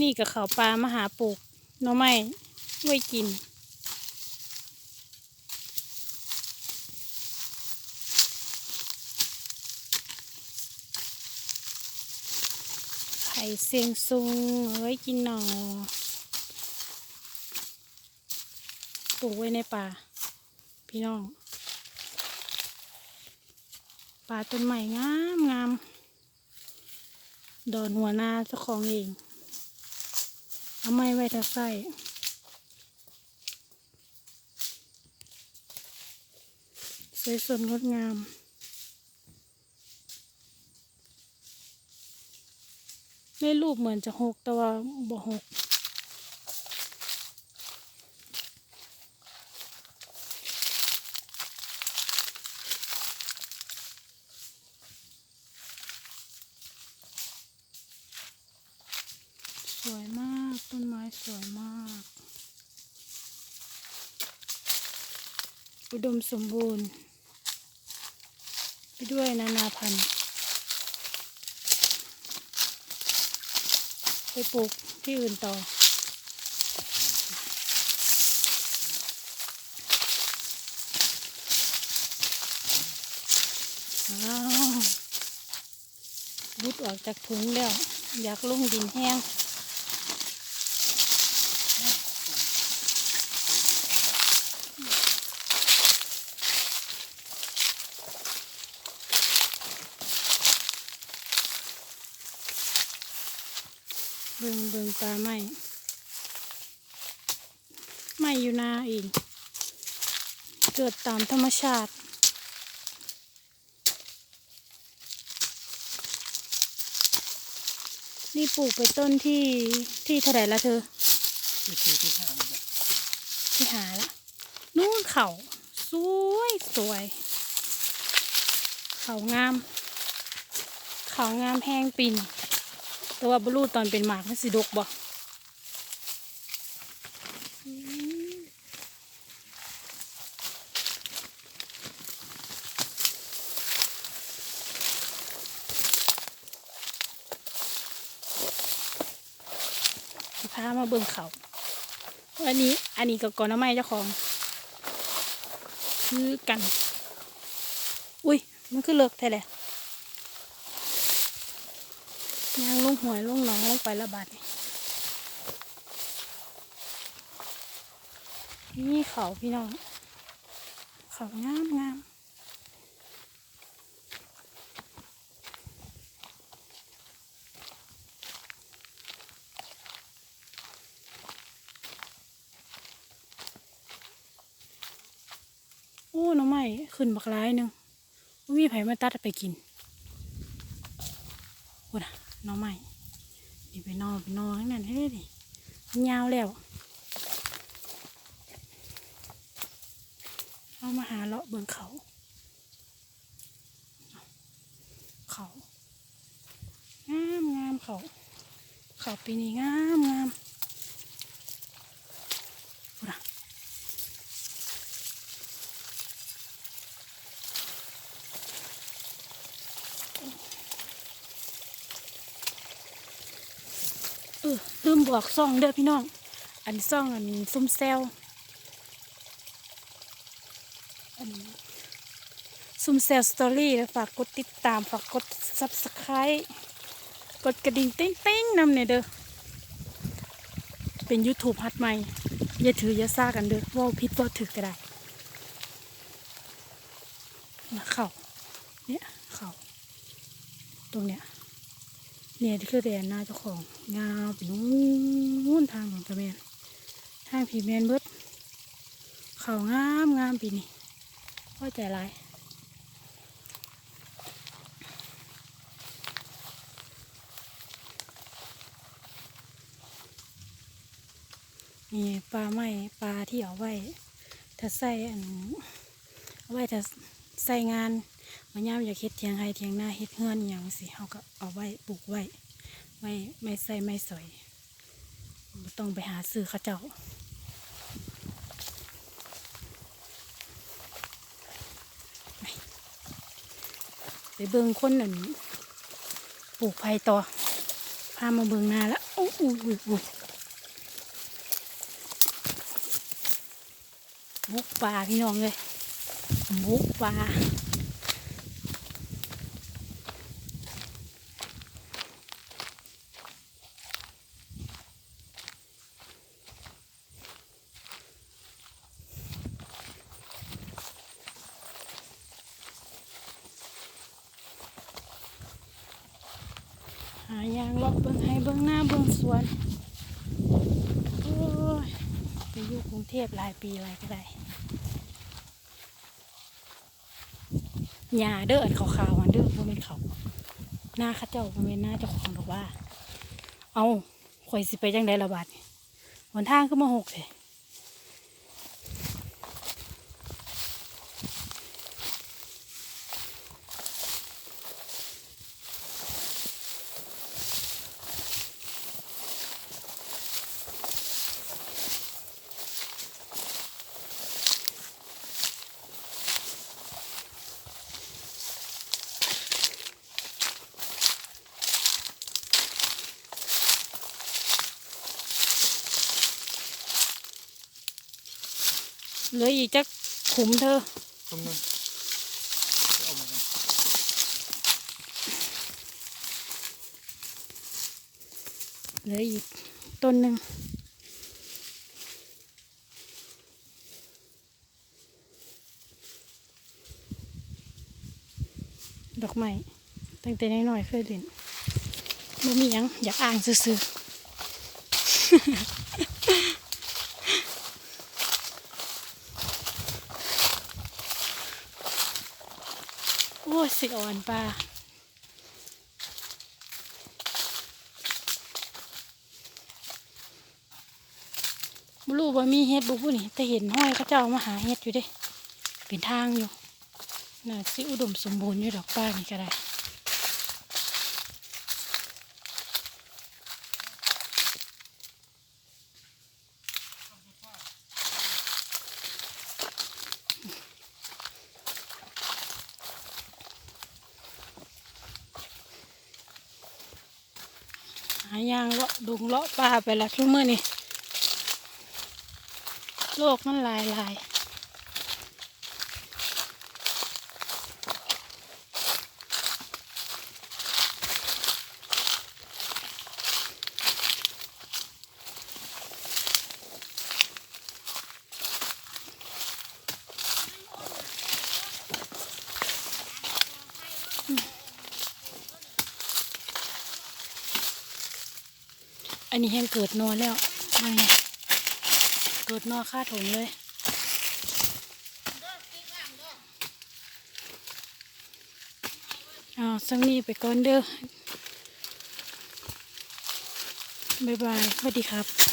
นนี้กับเขาปลามาหาปลูกน่อไม้ไว้กิน ไข่เซียงซุงไว้กินหน่อปลูกไว้ในป่า พี่น้องป่าต้นใหม่งามงามดอนหัวหน้าเจ้าของเอง เอาไม้ไว้ถ้าใส่สวยสดงดงามในรูปเหมือนจะหกแต่ว่าบ่หก สวยมากต้นไม้สวยมาก อุ ดมสมบูรณ์ ไปด้วยนานาพันธุ์ ไปปลูกที่อื่นต่อว้าวบุดออกจากถุงแล้ว อยากลงดินแห้ง เบิงเบิงปลาไหมไม่อยู่นาเองเกิดตามธรรมชาตินี่ปลูกไปต้นที่ที่เท่าไหร่ละเธอ ที่สี่ที่ห้านี่แหละที่หาละนู่นเขาสวยสวย เขางาม เขางามแห้งปิน แต่ว่าบรูตอนเป็นหมากมันสิดกบ่อืมพามาเบิ่งเขาอันนี้ อันนี้ก็ก่อนน้ำไม้เจ้าของ คือกัน อุ้ย มันคือเลิกแท้เลย ยางลงหวยลงหนองลงไประบาดนี่เขาพี่น้อง เขางามงามโอ้น้องใหม่ขึ้นบักร้ายหนึ่งบ่มีไผมาตัดไปกิน น้องใหม่นี่ไปนอนไปนอนข้างนั้นให้ได้ดิมันยาวแล้วเอามาหาเลาะเบิ่งเขา เขางามงามเขา เขาปีนี้งามงามพูดนะเออ ลืมบอกซ่องเด้อพี่น้อง อันซ่องอันซุ่มแซวอันซุ่มแซลสตอรี่ฝากกดติดตามฝากกดซับสไครต์กดกระดิ่งเต้งๆนำเนี่ยเด้อเป็น YouTube ฮัดใหม่อย่าถืออย่าซ่ากันเด้อว่าพิษว่าถือก็ได้นะเข่าเนี่ยเข่าตรงเนี้ย เนี่ยที่คือแดนหน้าเจ้าของงาวไปนู้นทางของตะแมนทางผีแมนเบิดเขางามงามปีนี้พ่อใจร้ายนี่ปลาไหมปลาที่เอาไว้ถ้าใส่อันเอาไว้ถ้าใส่งาน มันย่ามอยากเฮ็ดเทียงให้เทียงหน้าเฮ็ดเฮือนอย่างสิเขาก็เอาไว้ปลูกไว้ ไม่ไม่ใส่ไม่สอยบ่ต้องไปหาซื้อเขาเจ้าไปเบิ่งคนนั่นปลูกไผ่ต่อไผ่ามาเบิ่งหนาแล้วอู้อู้อู้อู้บุกป่าพี่น้องเลยบุกป่า หายางเลาะเบิ่งให้เบิ่งหน้าเบิ่งสวนโอ้ยไปอยู่กรุงเทพหลายปีอะไรก็ได้หญ้าเด้อขาวๆอันเด้อบ่เป็นเขาหน้าข้าเจ้าบ่เป็นหน้าเจ้าของดอกว่า เอาข่อยสิไปจังไดละบาดนี่หนทางก็มาหกเลย เหลืออีกจักขุมเธอตรงนึงเอามากันเหลืออีกต้นหนึ่งดอกไม้ตั้งแต่น้อยๆเคยเล่นบ่มีหยังอยากอ่างซื่อๆ อ้สิอ่อนปลาบรู้ว่ามีเฮ็ดบุบุนี่แต่เห็นห้อยเขาเจ้ามาหาเฮ็ดอยู่เด้ เป็นทางอยู่ น่าสิอุดมสมบูรณ์อยู่ดอกป้านี่ก็ได้ายางเลาะดุงเลาะป่าไปละทุกมื้อนี่โลกมันหลายหลาย นนี้แห้งเกิดนอนแล้วไม่เนี่ยเกิดนอค่าถงเลยเอาสังนี้ไปก่อนเด้อบ๊ายบายสวัสดีครับ